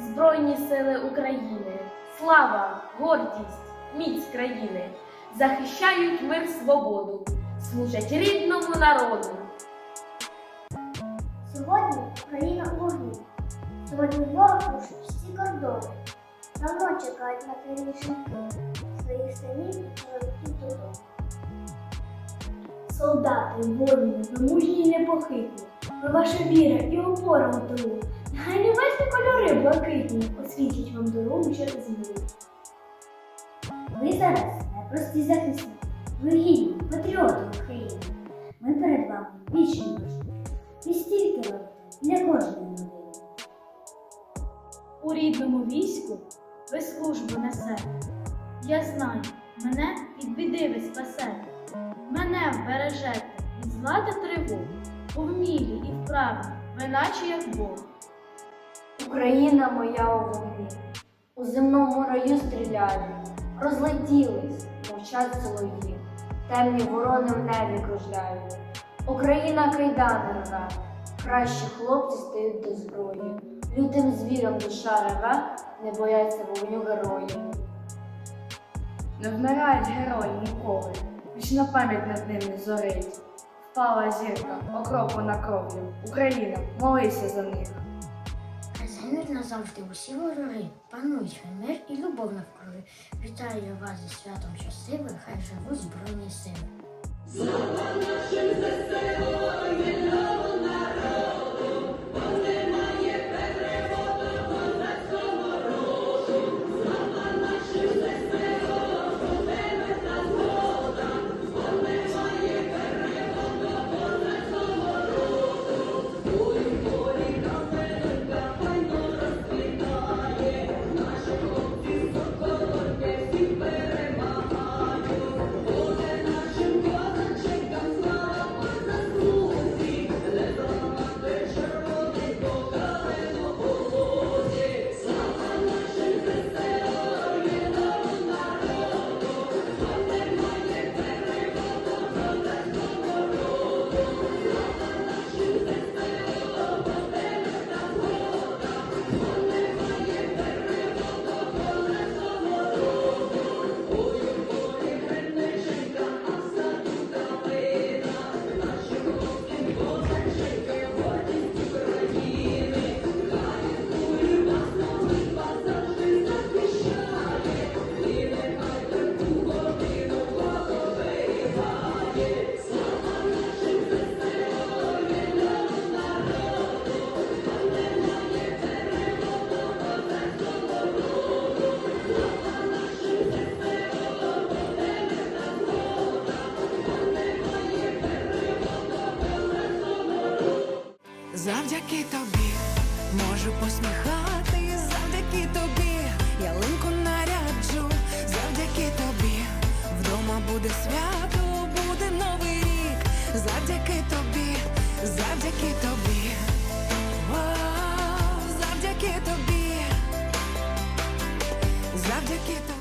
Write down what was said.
Збройні сили України, слава, гордість, міць країни захищають мир свободу, служать рідному народу. Сьогодні Україна у вогні. Сьогодні ворог рушить всі кордони. Давно чекають на переміщенки своїх синів чоловіків додому. Солдати, воїни, мужні і непохитні. Ви ваша віра і опора у тилу. Нехай небесні кольори блакитні освітлять вам дорогу через мрію. Ви зараз непрості захисники. Ви гідні, патріоти України. Ми перед вами вічні нужні. І стільки робите для кожної людини. У рідному війську ви службу несете. Я знаю, мене від біди ви спасете, мене вбережете від зла та тривог, у вмілі і вправі, ви наче як Бог. Україна моя у вогні, у земному раю стріляють, розлетілись, мовчать солов'ї, темні ворони в небі кружляють. Україна кайдани рве, кращі хлопці стають до зброї, лютим звіром душа реве, не бояться вогню герої. Не вмирають герої ніколи, вічна пам'ять над ними зорить. Впала зірка, окроплена кров'ю. Україна, молися за них. Хай загинуть назавжди усі ворори, панують мир і любов навкруги. Вітаю вас зі святом щасливих, хай живуть збройні сили. завдяки тобі, можу посміхати, завдяки тобі, ялинку наряджу, завдяки тобі, вдома буде свято, буде новий рік, завдяки тобі, завдяки тобі, завдяки тобі, завдяки тобі.